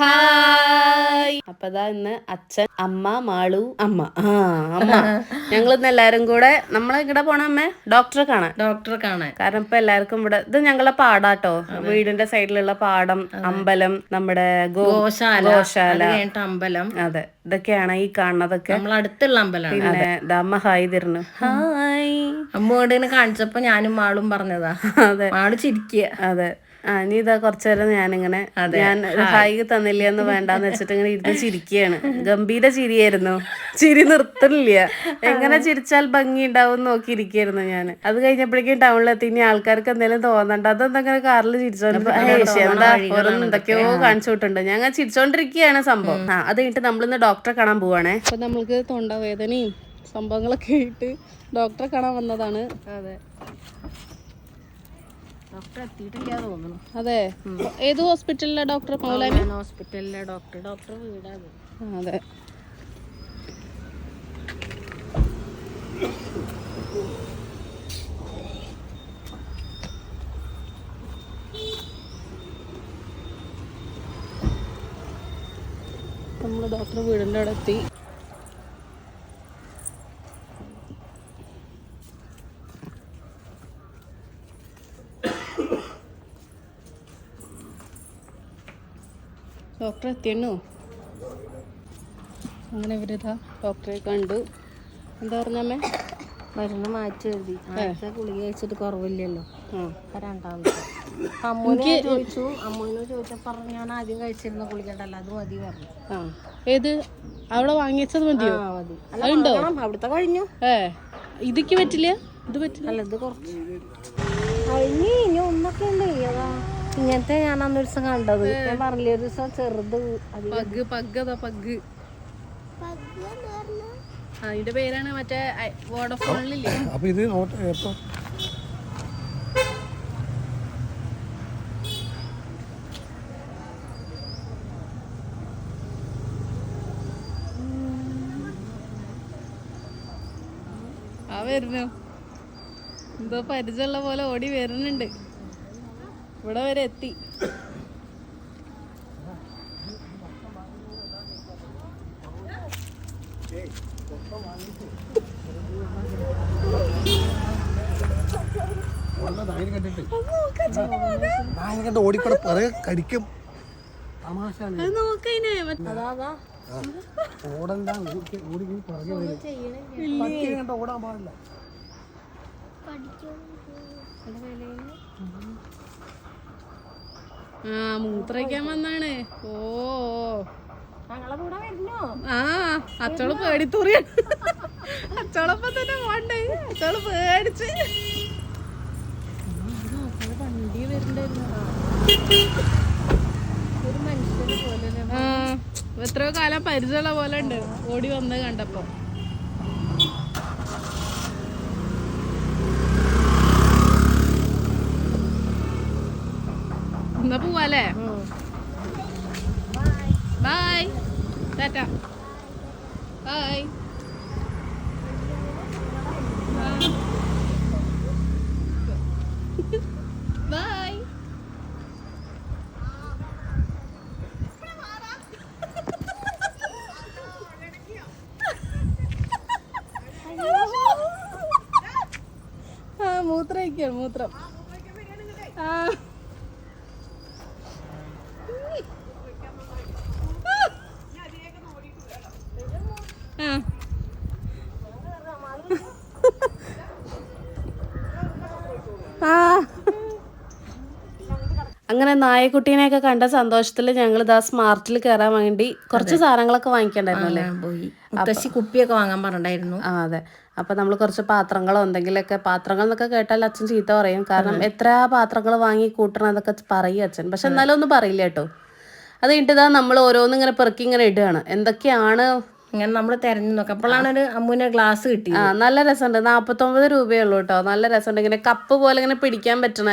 Hi. അപ്പതാ ഇന്ന് അച്ഛൻ അമ്മ മാളു അമ്മ. ആ അമ്മ. ഞങ്ങൾ ഇന്ന് എല്ലാരും കൂടെ നമ്മളെ ഇവിടെ പോണ അമ്മ? ഡോക്ടറെ കാണാൻ. ഡോക്ടറെ കാണാൻ. കാരണം ഇപ്പൊ എല്ലാവർക്കും ഇവിടെ ഇത് ഞങ്ങളെ പാടാട്ടോ. വീടിന്റെ സൈഡിലുള്ള പാടം അമ്പലം നമ്മുടെ ഗോശാല. ഗോശാല. അമ്പലം. അതെ. ഇതൊക്കെയാണ് ഈ കാണുന്നതൊക്കെ. നമ്മൾ അടുത്തുള്ള അമ്പലം പിന്നെ ദമ്മ ഹായ് തരുന്നു. ഹായ്. അമ്മ കാണിച്ചപ്പോ ഞാനും മാളും പറഞ്ഞതാ. അതെ. മാൾ ചിരിക്കുക അതെ. ആ നീ ഇതാ കുറച്ചു നേരം ഞാനിങ്ങനെ ഞാൻ ഹായ് തന്നില്ല എന്ന് വേണ്ടാന്ന് വെച്ചിട്ട് ഇങ്ങനെ ഇരുന്ന് ചിരിക്കുകയാണ് ഗംഭീര ചിരിയായിരുന്നു. ചിരി നിർത്തണില്ല. എങ്ങനെ ചിരിച്ചാൽ ഭംഗി ഉണ്ടാവും നോക്കിയിരിക്കായിരുന്നു ഞാൻ. അത് കഴിഞ്ഞപ്പോഴേക്കും ടൗണിലെത്തി ഇനി ആൾക്കാർക്ക് എന്തെങ്കിലും തോന്നണ്ട. അതെന്തെങ്കിലും അങ്ങനെ കാറിൽ ചിരിച്ചോണ്ട് എന്താ ഓരോന്നും എന്തൊക്കെയോ കാണിച്ചു വിട്ടുണ്ട് ഞാൻ അങ്ങനെ ചിരിച്ചോണ്ടിരിക്കുകയാണ് സംഭവം. ആ അത് കഴിഞ്ഞിട്ട് നമ്മളിന്ന് ഡോക്ടറെ കാണാൻ പോവാണേ. അപ്പൊ നമ്മൾക്ക് തൊണ്ടവേദനയും സംഭവങ്ങളൊക്കെ ആയിട്ട് ഡോക്ടറെ കാണാൻ വന്നതാണ്. അതെ. ഡോക്ടർ എത്തിയിട്ടില്ല തോന്നുന്നു. അതെ. ഏത് ഹോസ്പിറ്റലിലെ ഡോക്ടർ മൗലാന ഹോസ്പിറ്റലിലെ ഡോക്ടർ. ഡോക്ടർ അതെ. നമ്മൾ ഡോക്ടർ വീടിന്റെ അവിടെ എത്തി. ഡോക്ടർ എത്തിയണ്ണു അങ്ങനെ ഇവരിതാ ഡോക്ടറെ കണ്ടു. എന്താ പറഞ്ഞമ്മേ മരുന്ന് മാറ്റി എഴുതി. ആദ്യത്തെ ഗുളിക കഴിച്ചിട്ട് കുറവില്ലല്ലോ. രണ്ടാമത്തെ അമ്മൂനെ ചോദിച്ചു. അമ്മൂനെ ചോദിച്ചപ്പോ പറഞ്ഞു ഞാൻ ആദ്യം കഴിച്ചിരുന്ന ഗുളികണ്ടല്ല അത് മതി പറഞ്ഞു. ഏത്? അവിടെ വാങ്ങിച്ചത് മതിയോ? വാങ്ങണം. അവിടുത്തെ കഴിഞ്ഞു. ഏ. ഇതിക്ക് പറ്റില്ല? ഇത് പറ്റില്ല? അല്ല ഇത് കുറച്ച്. കഴിഞ്ഞു ഇനി ഒന്നൊക്കെ ഉണ്ട്. അതാ ഇങ്ങനത്തെ ഞാൻ അന്നൊരു ദിവസം കണ്ടത്. ഞാൻ പറഞ്ഞില്ലേ ഒരു ദിവസം ചെറുത് പഗ് പഗ് അതാ പഗ്. ആ അതിന്റെ പേരാണ് മറ്റേ വോഡഫോണിലില്ലേ? അപ്പൊ ഇത് ആ വരുന്നു. എന്തോ പരിചയമുള്ള പോലെ ഓടി വരുന്നുണ്ട്. ഇവിടെ വരെ എത്തി. കണ്ടിട്ട് ഓടിക്കൂടെ പിറകെ കടിക്കും തമാശ ഓടണ്ട ഓടി പിറകെ വരും. ഓടാൻ പാടില്ല. ആ മൂത്രയ്ക്കാൻ വന്നാണ്. ഓ ആ അച്ചോൾ പേടിത്തൂറിയ അച്ചോളപ്പം തന്നെ പോണ്ടേ അച്ചോൾ പേടിച്ച്. വണ്ടി വരുന്നുണ്ടായിരുന്നു എത്രയോ കാലം പരിചയമുള്ള പോലെ ഉണ്ട്. ഓടി വന്നത് കണ്ടപ്പോ. എന്നാ പോവാല്ലേ? ബൈ ടാറ്റ ബൈ ആ മൂത്രമൊക്കെയാണ് മൂത്രം ആ ആ. ആ. അങ്ങനെ നായക്കുട്ടീനെയൊക്കെ കണ്ട സന്തോഷത്തിൽ ഞങ്ങൾ ഇതാ സ്മാർട്ടിൽ കയറാൻ വേണ്ടി കുറച്ച് സാധനങ്ങളൊക്കെ വാങ്ങിക്കണ്ടായിരുന്നു അല്ലേ മുത്തശ്ശി കുപ്പിയൊക്കെ വാങ്ങാൻ പറഞ്ഞിട്ടുണ്ടായിരുന്നു. ആ അതെ. അപ്പൊ നമ്മൾ കുറച്ച് പാത്രങ്ങളോ എന്തെങ്കിലുമൊക്കെ പാത്രങ്ങൾ എന്നൊക്കെ കേട്ടാൽ അച്ഛൻ ചീത്ത പറയും. കാരണം എത്ര പാത്രങ്ങൾ വാങ്ങി കൂട്ടണം എന്നൊക്കെ പറയും അച്ഛൻ. പക്ഷെ എന്നാലും ഒന്നും പറയില്ല കേട്ടോ. അത് കഴിഞ്ഞിട്ട് നമ്മൾ ഓരോന്നും ഇങ്ങനെ പെറുക്കി ഇങ്ങനെ ഇടുകയാണ്. എന്തൊക്കെയാണ്? ഇങ്ങനെ നമ്മൾ തെരഞ്ഞു നോക്കാം. അപ്പോഴാണ് ഒരു അമ്മൂനെ ഗ്ലാസ് കിട്ടി ആ നല്ല രസമുണ്ട്. നാപ്പത്തൊമ്പത് രൂപയേ ഉള്ളൂ കേട്ടോ. നല്ല രസമുണ്ട്. ഇങ്ങനെ കപ്പ് പോലെ ഇങ്ങനെ പിടിക്കാൻ പറ്റണ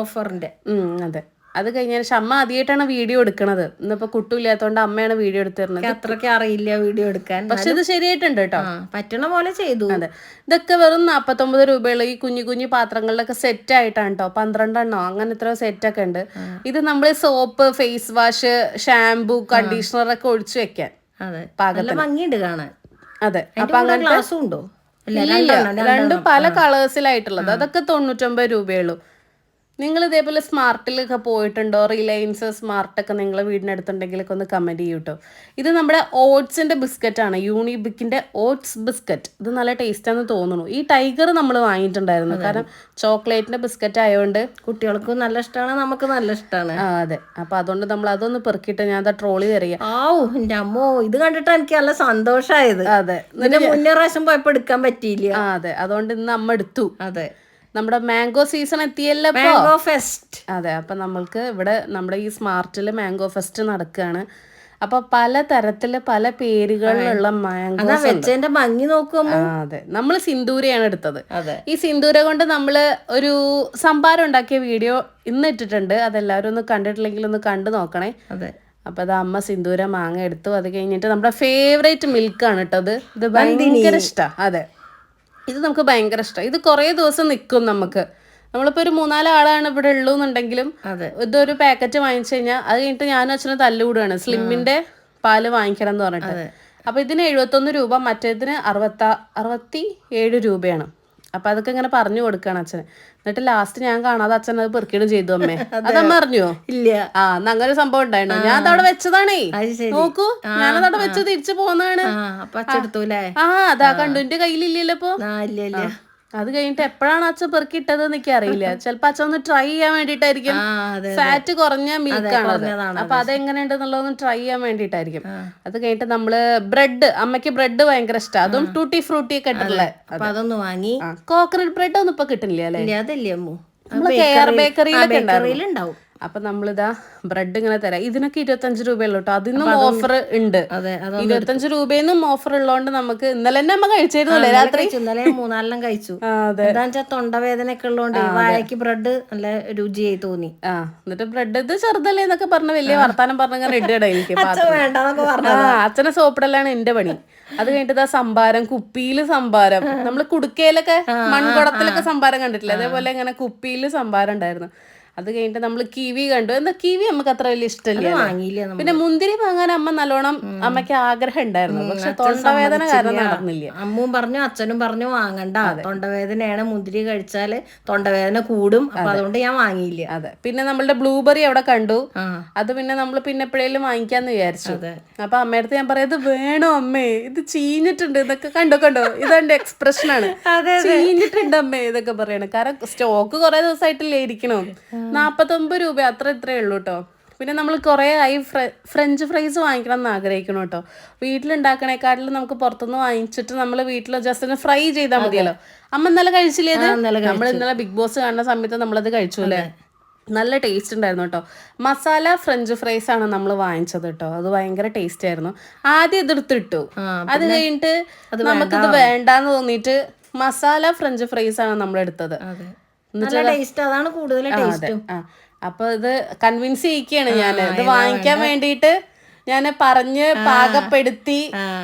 ഓഫറിന്റെ ഉം അതെ. അത് കഴിഞ്ഞാൽ അമ്മ ആദ്യമായിട്ടാണ് വീഡിയോ എടുക്കണത്. ഇന്നിപ്പോ കുട്ടില്ലാത്തോണ്ട് അമ്മയാണ് വീഡിയോ എടുത്തിരുന്നത് അത്രയ്ക്ക് അറിയില്ല വീഡിയോ എടുക്കാൻ. പക്ഷെ ഇത് ശരിയായിട്ടുണ്ട് കേട്ടോ. പറ്റണ പോലെ ചെയ്തു. അതെ. ഇതൊക്കെ വെറും നാപ്പത്തൊമ്പത് രൂപയുള്ള ഈ കുഞ്ഞു കുഞ്ഞു പാത്രങ്ങളിലൊക്കെ സെറ്റ് ആയിട്ടാണ് കേട്ടോ പന്ത്രണ്ടെണ്ണോ അങ്ങനെ എത്ര സെറ്റ് ഒക്കെ ഉണ്ട്. ഇത് നമ്മൾ soap face wash shampoo conditioner ഒക്കെ ഒഴിച്ചു വെക്കാൻ. അതെ. ഭംഗിയുണ്ട് കാണാൻ. അതെ. അപ്പൊ അങ്ങനെ ഉണ്ടോ? രണ്ടും പല കളേഴ്സിലായിട്ടുള്ളത് അതൊക്കെ തൊണ്ണൂറ്റൊമ്പത് രൂപയുള്ളൂ നിങ്ങൾ ഇതേപോലെ സ്മാർട്ടിലൊക്കെ പോയിട്ടുണ്ടോ? റിലയൻസ് സ്മാർട്ടൊക്കെ നിങ്ങൾ വീടിനടുത്തുണ്ടെങ്കിലൊക്കെ ഒന്ന് കമന്റ് ചെയ്യൂ കേട്ടോ ഇത് നമ്മുടെ ഓട്സിന്റെ ബിസ്ക്കറ്റാണ് ആണ്. യൂണിബിക്കിന്റെ ഓട്സ് ബിസ്ക്കറ്റ് ഇത് നല്ല ടേസ്റ്റ് ആണെന്ന് തോന്നുന്നു. ഈ ടൈഗർ നമ്മൾ വാങ്ങിയിട്ടുണ്ടായിരുന്നു. കാരണം ചോക്ലേറ്റിന്റെ ബിസ്ക്കറ്റ് ആയതുകൊണ്ട് കുട്ടികൾക്ക് നല്ല ഇഷ്ടമാണ് നമുക്ക് നല്ല ഇഷ്ടമാണ് ആ അതെ. അപ്പോൾ അതുകൊണ്ട് നമ്മൾ അതൊന്ന് പെറുക്കിയിട്ട് ഞാൻ അത് ട്രോളി തരിക ആവു എന്റെ അമ്മോ ഇത് കണ്ടിട്ട് എനിക്ക് നല്ല സന്തോഷമായത് അതെ. നിന്റെ മുന്നേ പ്രാവശ്യം പോയപ്പോൾ എടുക്കാൻ പറ്റിയില്ല. ആ അതെ. അതുകൊണ്ട് ഇന്ന് അമ്മ എടുത്തു. അതെ. നമ്മുടെ മാംഗോ സീസൺ എത്തിയല്ലോ. മാംഗോ ഫെസ്റ്റ് അതെ അപ്പം നമ്മൾക്ക് ഇവിടെ നമ്മുടെ ഈ സ്മാർട്ടിൽ മാംഗോ ഫെസ്റ്റ് നടക്കുകയാണ് അപ്പൊ പല തരത്തിൽ പല പേരുകളിലുള്ള മാംഗോ മാംഗോസ് ഭംഗി നോക്കുമ്പോ അതെ. നമ്മൾ സിന്ദൂരയാണ് എടുത്തത്. ഈ സിന്ദൂര കൊണ്ട് നമ്മൾ ഒരു സംഭാരം ഉണ്ടാക്കിയ വീഡിയോ ഇന്ന് ഇട്ടിട്ടുണ്ട്. അതെല്ലാവരും ഒന്ന് കണ്ടിട്ടില്ലെങ്കിൽ ഒന്ന് കണ്ടു നോക്കണേ. അതെ. അപ്പൊ അത് അമ്മ സിന്ദൂര മാങ്ങ എടുത്തു. അത് കഴിഞ്ഞിട്ട് നമ്മുടെ ഫേവറേറ്റ് മിൽക്കാണ് കേട്ടോ ഇത്. ഭയങ്കര ഇഷ്ടാ. അതെ. ഇത് നമുക്ക് ഭയങ്കര ഇഷ്ടം. ഇത് കുറേ ദിവസം നിൽക്കും നമുക്ക്. നമ്മളിപ്പോ ഒരു മൂന്നാൽ ആളാണ് ഇവിടെ ഉള്ളൂ എന്നുണ്ടെങ്കിലും അതെ. ഇതൊരു പാക്കറ്റ് വാങ്ങിച്ചു കഴിഞ്ഞാൽ അത് കഴിഞ്ഞിട്ട് ഞാനും അച്ഛനും തല്ലുകൂടാണ് സ്ലിമ്മിന്റെ പാൽ വാങ്ങിക്കണം എന്ന് പറഞ്ഞിട്ട് അപ്പൊ ഇതിന് എഴുപത്തൊന്ന് രൂപ മറ്റേതിന് അറുപത്ത അറുപത്തി ഏഴ് രൂപയാണ്. അപ്പൊ അതൊക്കെ ഇങ്ങനെ പറഞ്ഞു കൊടുക്കാണ് അച്ഛന്. എന്നിട്ട് ലാസ്റ്റ് ഞാൻ കാണാതെ അച്ഛൻ അത് പെറുക്കിടും ചെയ്തു അമ്മേ. അതമ്മ അറിഞ്ഞോ? ഇല്ല. ആ അങ്ങനെ ഒരു സംഭവം ഉണ്ടായിരുന്നു ഞാൻ അതവിടെ വെച്ചതാണേ. നോക്കൂ. ഞാനത് അവിടെ വെച്ച് തിരിച്ചു പോന്നാണ് ആ അതാ കണ്ടു എന്റെ കയ്യിലില്ലല്ലോ ഇപ്പൊ? ആ ഇല്ല ഇല്ല. അത് കഴിഞ്ഞിട്ട് എപ്പോഴാണ് അച്ഛൻ പെറുക്കിട്ടത് എനിക്ക് അറിയില്ല. ചിലപ്പോ അച്ഛൻ ഒന്ന് ട്രൈ ചെയ്യാൻ വേണ്ടിട്ടായിരിക്കും ഫാറ്റ് കുറഞ്ഞ മിൽക്കാണ് അപ്പൊ അതെങ്ങനെയുണ്ടെന്നുള്ളതൊന്ന് ട്രൈ ചെയ്യാൻ വേണ്ടിട്ടായിരിക്കും അത് കഴിഞ്ഞിട്ട് നമ്മൾ ബ്രെഡ് അമ്മയ്ക്ക് ബ്രെഡ് ഭയങ്കര ഇഷ്ടം. അതും ടൂട്ടി ഫ്രൂട്ടി ഒക്കെ ഇട്ടിട്ടുള്ള അതൊന്ന് വാങ്ങി. കോക്കനട്ട് ബ്രെഡ് ഒന്നും ഇപ്പൊ കിട്ടില്ല അല്ലേ? അതല്ലേ ബേക്കറിയിലൊക്കെ ഉണ്ടാവും അപ്പൊ നമ്മളിതാ ബ്രെഡ് ഇങ്ങനെ തരാം. ഇതിനൊക്കെ ഇരുപത്തഞ്ച് രൂപയുള്ളൂ കേട്ടോ അതിനും ഓഫർ ഉണ്ട്. ഇരുപത്തഞ്ച് രൂപയെന്നും ഓഫർ ഉള്ളതുകൊണ്ട് നമുക്ക് ഇന്നലെ തന്നെ അമ്മ കഴിച്ചായിരുന്നല്ലേ രാത്രി? ഇന്നലെ മൂന്നാലെണ്ണം കഴിച്ചു. വെച്ചാൽ തൊണ്ടവേദന ഒക്കെ ഉള്ളതുകൊണ്ട് വാഴയ്ക്ക് ബ്രെഡ് നല്ല രുചിയായി തോന്നി. ആ എന്നിട്ട് ബ്രെഡ് ഇത് ചെറുതല്ലേ എന്നൊക്കെ പറഞ്ഞ് വലിയ വർത്താനം പറഞ്ഞ റെഡി ഇടാ എനിക്ക് അച്ഛനെ സോപ്പിടലാണ് എന്റെ പണി. അത് കഴിഞ്ഞിട്ട് ഇതാ സംഭാരം കുപ്പിയിൽ സംഭാരം. നമ്മൾ കുടുക്കയിലൊക്കെ മൺകുടത്തിലൊക്കെ സംഭാരം കണ്ടിട്ടില്ല? അതേപോലെ ഇങ്ങനെ കുപ്പിയിൽ സംഭാരം ഉണ്ടായിരുന്നു. അത് കഴിഞ്ഞിട്ട് നമ്മൾ കിവി കണ്ടു. എന്താ കിവി നമുക്ക് അത്ര വലിയ ഇഷ്ടമില്ല? വാങ്ങിയില്ല പിന്നെ മുന്തിരി വാങ്ങാൻ അമ്മ നല്ലോണം അമ്മയ്ക്ക് ആഗ്രഹം ഉണ്ടായിരുന്നു പക്ഷെ തൊണ്ടവേദന കാരണം നടന്നില്ല. അമ്മും പറഞ്ഞു അച്ഛനും പറഞ്ഞു വാങ്ങണ്ട. തൊണ്ടവേദനയാണ്. മുന്തിരി കഴിച്ചാൽ തൊണ്ടവേദന കൂടും. അപ്പൊ അതുകൊണ്ട് ഞാൻ വാങ്ങിയില്ല. അതെ. പിന്നെ നമ്മളുടെ ബ്ലൂബെറി അവിടെ കണ്ടു. അത് പിന്നെ നമ്മൾ പിന്നെ എപ്പോഴേലും വാങ്ങിക്കാന്ന് വിചാരിച്ചു. അപ്പൊ അമ്മയടുത്ത് ഞാൻ പറയാം ഇത് വേണോ അമ്മേ? ഇത് ചീഞ്ഞിട്ടുണ്ട്. ഇതൊക്കെ കണ്ടോ കണ്ടോ? ഇതെന്റെ എക്സ്പ്രഷൻ ആണ്. ചീഞ്ഞിട്ടുണ്ട് അമ്മേ ഇതൊക്കെ പറയണേ. കാരണം സ്റ്റോക്ക് കുറെ ദിവസമായിട്ടില്ലേ ഇരിക്കണോ. നാപ്പത്തൊമ്പത് രൂപ അത്ര ഇത്രേ ഉള്ളൂ കേട്ടോ പിന്നെ നമ്മൾ കുറേ ആയി ഫ്ര- ഫ്രഞ്ച് ഫ്രൈസ് വാങ്ങിക്കണം എന്ന് ആഗ്രഹിക്കണം കേട്ടോ വീട്ടിലുണ്ടാക്കണേക്കാട്ടിലും നമുക്ക് പുറത്തുനിന്ന് വാങ്ങിച്ചിട്ട് നമ്മൾ വീട്ടിൽ ജസ്റ്റ് ഒന്ന് ഫ്രൈ ചെയ്താൽ മതിയല്ലോ. അമ്മ ഇന്നലെ കഴിച്ചില്ലേ നമ്മൾ ഇന്നലെ ബിഗ് ബോസ് കാണുന്ന സമയത്ത് നമ്മളത് കഴിച്ചു അല്ലേ? നല്ല ടേസ്റ്റ് ഉണ്ടായിരുന്നു കേട്ടോ മസാല ഫ്രഞ്ച് ഫ്രൈസ് ആണ് നമ്മൾ വാങ്ങിച്ചത് കേട്ടോ അത് ഭയങ്കര ടേസ്റ്റ് ആയിരുന്നു. ആദ്യം ഇതെടുത്തിട്ടു അത് കഴിഞ്ഞിട്ട് നമുക്കിത് വേണ്ടാന്ന് തോന്നിയിട്ട് മസാല ഫ്രഞ്ച് ഫ്രൈസ് ആണ് നമ്മൾ എടുത്തത്. നല്ല ടേസ്റ്റ് അതാണ് കൂടുതൽ ടേസ്റ്റ് അപ്പൊ ഇത് കൺവിൻസ് ചെയ്യിക്കുകയാണ് ഞാൻ ഇത് വാങ്ങിക്കാൻ വേണ്ടിയിട്ട് ഞാൻ പറഞ്ഞ് പാകപ്പെടുത്തി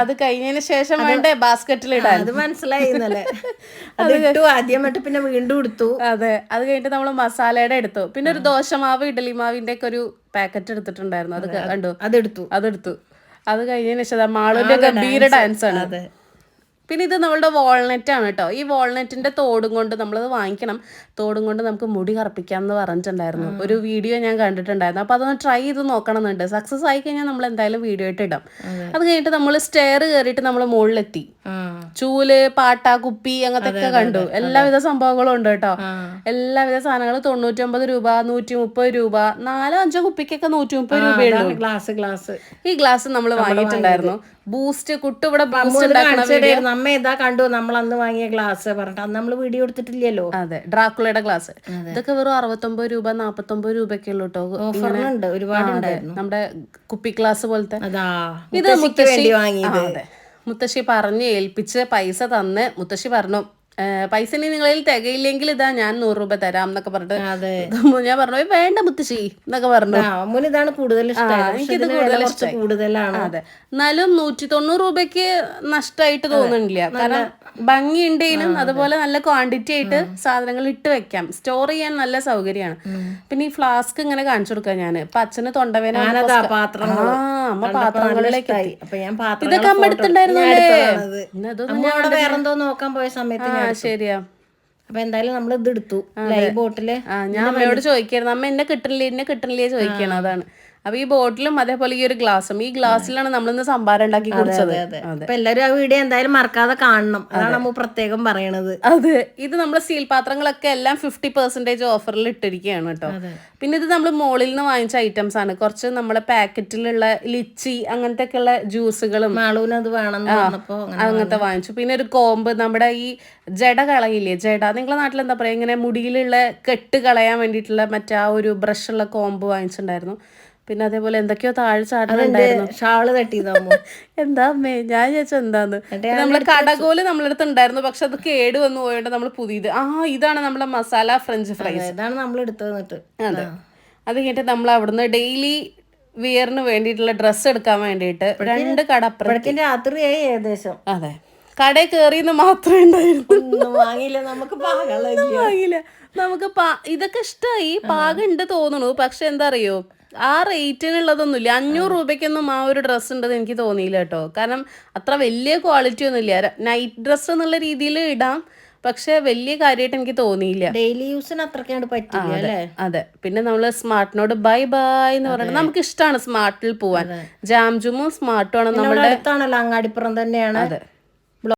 അത് കഴിഞ്ഞതിന് ശേഷം വേണ്ടേ ബാസ്ക്കറ്റിൽ ഇടാൻ. അത് മനസ്സിലായി ഇന്നലെ അത് ഇട്ടു ആദ്യമായിട്ട് പിന്നെ വീണ്ടും എടുത്തു അതെ. അത് കഴിഞ്ഞിട്ട് നമ്മൾ മസാലയുടെ എടുത്തു. പിന്നെ ഒരു ദോശമാവ് ഇഡലി മാവിന്റെ ഒക്കെ ഒരു പാക്കറ്റ് എടുത്തിട്ടുണ്ടായിരുന്നു. അത് കണ്ടു. അതെടുത്തു. അതെടുത്തു. അത് കഴിഞ്ഞതിന് ശേഷം മാളുവിന്റെ ഗംഭീര ഡാൻസ് ആണ്. അതെ. പിന്നെ ഇത് നമ്മളുടെ വാൾനറ്റ് ആണ് കേട്ടോ ഈ വാൾനറ്റിന്റെ തോടും കൊണ്ട് നമ്മളത് വാങ്ങിക്കണം. തോടും കൊണ്ട് നമുക്ക് മുടി കറുപ്പിക്കാം എന്ന് പറഞ്ഞിട്ടുണ്ടായിരുന്നു ഒരു വീഡിയോ ഞാൻ കണ്ടിട്ടുണ്ടായിരുന്നു. അപ്പൊ അതൊന്ന് ട്രൈ ചെയ്ത് നോക്കണം എന്നുണ്ട് സക്സസ് ആയി കഴിഞ്ഞാൽ നമ്മൾ എന്തായാലും വീഡിയോ ആയിട്ട് ഇടാം. അത്. കഴിഞ്ഞിട്ട് നമ്മൾ സ്റ്റെയർ കയറിയിട്ട് നമ്മൾ മുകളിലെത്തി ചൂൽ പാട്ട കുപ്പി അങ്ങനത്തെ ഒക്കെ കണ്ടു. എല്ലാവിധ സംഭവങ്ങളും ഉണ്ട് കേട്ടോ എല്ലാവിധ സാധനങ്ങളും തൊണ്ണൂറ്റൊമ്പത് രൂപ നൂറ്റി മുപ്പത് രൂപ നാലോ അഞ്ചോ കുപ്പിക്കൊക്കെ നൂറ്റി മുപ്പത് രൂപയുള്ളൂ ഗ്ലാസ് ഗ്ലാസ് ഈ ഗ്ലാസ് നമ്മൾ വാങ്ങിയിട്ടുണ്ടായിരുന്നു. ബൂസ്റ്റ് കുട്ടിവിടെ അമ്മ ഇതാ കണ്ടു? നമ്മൾ അന്ന് വാങ്ങിയ ഗ്ലാസ് പറഞ്ഞിട്ട്. അന്ന് നമ്മൾ വീഡിയോ എടുത്തിട്ടില്ലല്ലോ. അതെ ഡ്രാക്കുളയുടെ ഗ്ലാസ് ഇതൊക്കെ വെറും അറുപത്തൊമ്പത് രൂപ നാപ്പത്തൊമ്പത് രൂപയൊക്കെ ഉള്ളൂ കേട്ടോ ഓഫറിനുണ്ട് ഒരുപാട് നമ്മുടെ കുപ്പി ഗ്ലാസ് പോലത്തെ. ഇത് മുത്തശ്ശി വാങ്ങിയത്. മുത്തശ്ശി പറഞ്ഞ് ഏൽപ്പിച്ച് പൈസ തന്ന് മുത്തശ്ശി പറഞ്ഞു. പൈസ ഇനി നിങ്ങളിൽ തികയില്ലെങ്കിൽ ഇതാ ഞാൻ നൂറ് രൂപ തരാം എന്നൊക്കെ പറഞ്ഞിട്ട് ഞാൻ പറഞ്ഞു "ഏയ് വേണ്ട മുത്തശ്ശി എന്നൊക്കെ പറഞ്ഞു. അമ്മൂന് ഇതാണ് കൂടുതൽ എനിക്കിത് കൂടുതൽ. കൂടുതലാണ്. അതെ. എന്നാലും നൂറ്റി തൊണ്ണൂറ് രൂപയ്ക്ക് നഷ്ടമായിട്ട് തോന്നുന്നില്ല. കാരണം ഭംഗി ഉണ്ടേനും അതുപോലെ നല്ല ക്വാണ്ടിറ്റി ആയിട്ട് സാധനങ്ങൾ ഇട്ട് വെക്കാം. സ്റ്റോർ ചെയ്യാൻ നല്ല സൗകര്യമാണ്. പിന്നെ ഈ ഫ്ലാസ്ക് ഇങ്ങനെ കാണിച്ചു കൊടുക്കാം ഞാൻ ഇപ്പൊ അച്ഛന് തൊണ്ടവേന അമ്മ പാത്രങ്ങളിലേക്ക് ഇതൊക്കെ അമ്മ എടുത്തിട്ടുണ്ടായിരുന്നു അതൊന്നും വേറെന്തോ നോക്കാൻ പോയ സമയത്ത് ശരിയാ. അപ്പൊ എന്തായാലും നമ്മൾ ഇത് എടുത്തു. ലൈവ് ബോട്ടിൽ ഞാൻ അമ്മയോട് ചോദിക്കായിരുന്നു. അമ്മ എന്നെ കിട്ടണില്ലേ? എന്നെ കിട്ടണില്ലേ ചോദിക്കണം. അതാണ്. അപ്പൊ ഈ ബോട്ടിലും അതേപോലെ ഈ ഒരു ഗ്ലാസും. ഈ ഗ്ലാസ്സിലാണ് നമ്മളിന്ന് സംഭാരം ഉണ്ടാക്കി കുടിച്ചത്. അപ്പൊ എല്ലാരും ആ വീഡിയോ എന്തായാലും മറക്കാതെ കാണണം. അതാണ് നമ്മൾ പ്രത്യേകം പറയണത്. അതെ ഇത് നമ്മുടെ സ്റ്റീൽ പാത്രങ്ങളൊക്കെ എല്ലാം ഫിഫ്റ്റി പെർസെന്റേജ് ഓഫറിൽ ഇട്ടിരിക്കുകയാണ് കേട്ടോ. പിന്നെ ഇത് നമ്മൾ മോളിൽ നിന്ന് വാങ്ങിച്ച ഐറ്റംസ് ആണ്. കുറച്ച് നമ്മുടെ പാക്കറ്റിലുള്ള ലിച്ചി അങ്ങനത്തെ ഒക്കെ ഉള്ള ജ്യൂസുകളും അത് വേണം അങ്ങനത്തെ വാങ്ങിച്ചു. പിന്നെ ഒരു കോമ്പ് നമ്മുടെ ഈ ജട കളയില്ലേ? ജട. നിങ്ങളെ നാട്ടിൽ എന്താ പറയാ? ഇങ്ങനെ മുടിയിലുള്ള കെട്ട് കളയാൻ വേണ്ടിയിട്ടുള്ള മറ്റേ ആ ഒരു ബ്രഷ് ഉള്ള കോമ്പ് വാങ്ങിച്ചിട്ടുണ്ടായിരുന്നു. പിന്നെ അതേപോലെ എന്തൊക്കെയോ താഴെ ഷാൾ തട്ടിയതാമോ എന്താ അമ്മേ? ഞാൻ ചോദിച്ചു എന്താന്ന്? നമ്മളെ കടകോൽ നമ്മളടുത്ത് ഉണ്ടായിരുന്നു പക്ഷെ അത് കേട് വന്നു പോയോണ്ട് നമ്മൾ പുതിയത്. ആ ഇതാണ് നമ്മുടെ മസാല ഫ്രഞ്ച് ഫ്രൈസ്. ഇതാണ് നമ്മൾ എടുത്തു എന്നിട്ട്. അതെ. അത് കഴിഞ്ഞിട്ട് നമ്മൾ അവിടുന്ന് ഡെയിലി വിയറിന് വേണ്ടിയിട്ടുള്ള ഡ്രസ്സ് എടുക്കാൻ വേണ്ടിയിട്ട് രണ്ട് കടപ്പുറത്തിന് രാത്രിയായി ഏകദേശം. അതെ. കടയിൽ കയറിയെന്ന് മാത്രമേ ഉണ്ടായിരുന്നു വാങ്ങിയില്ല നമുക്ക് വാങ്ങിയില്ല. നമുക്ക് ഇതൊക്കെ ഇഷ്ടമായി പാകം ഉണ്ട് തോന്നുന്നു. പക്ഷെ എന്താ അറിയോ? ആ റേറ്റിനുള്ളതൊന്നുമില്ല. അഞ്ഞൂറ് രൂപയ്ക്കൊന്നും ആ ഒരു ഡ്രസ്സ് ഉണ്ടെന്ന് എനിക്ക് തോന്നിയില്ല കേട്ടോ. കാരണം അത്ര വലിയ ക്വാളിറ്റി ഒന്നുമില്ല നൈറ്റ് ഡ്രസ്സ് എന്നുള്ള രീതിയിൽ ഇടാം. പക്ഷെ വലിയ കാര്യമായിട്ട് എനിക്ക് തോന്നിയില്ല. ഡെയിലി യൂസിന് അത്രക്കാണ്ട് പറ്റില്ല അല്ലേ? അതെ. പിന്നെ നമ്മൾ സ്മാർട്ടിനോട് ബൈ ബൈ എന്ന് പറയുന്നത് നമുക്ക് ഇഷ്ടമാണ് സ്മാർട്ടിൽ പോവാൻ. ജാംജുമും സ്മാർട്ടും ആണ് നമ്മുടെ അടുത്താണല്ലോ അങ്ങാടിപ്പുറം തന്നെയാണ്. അതെ.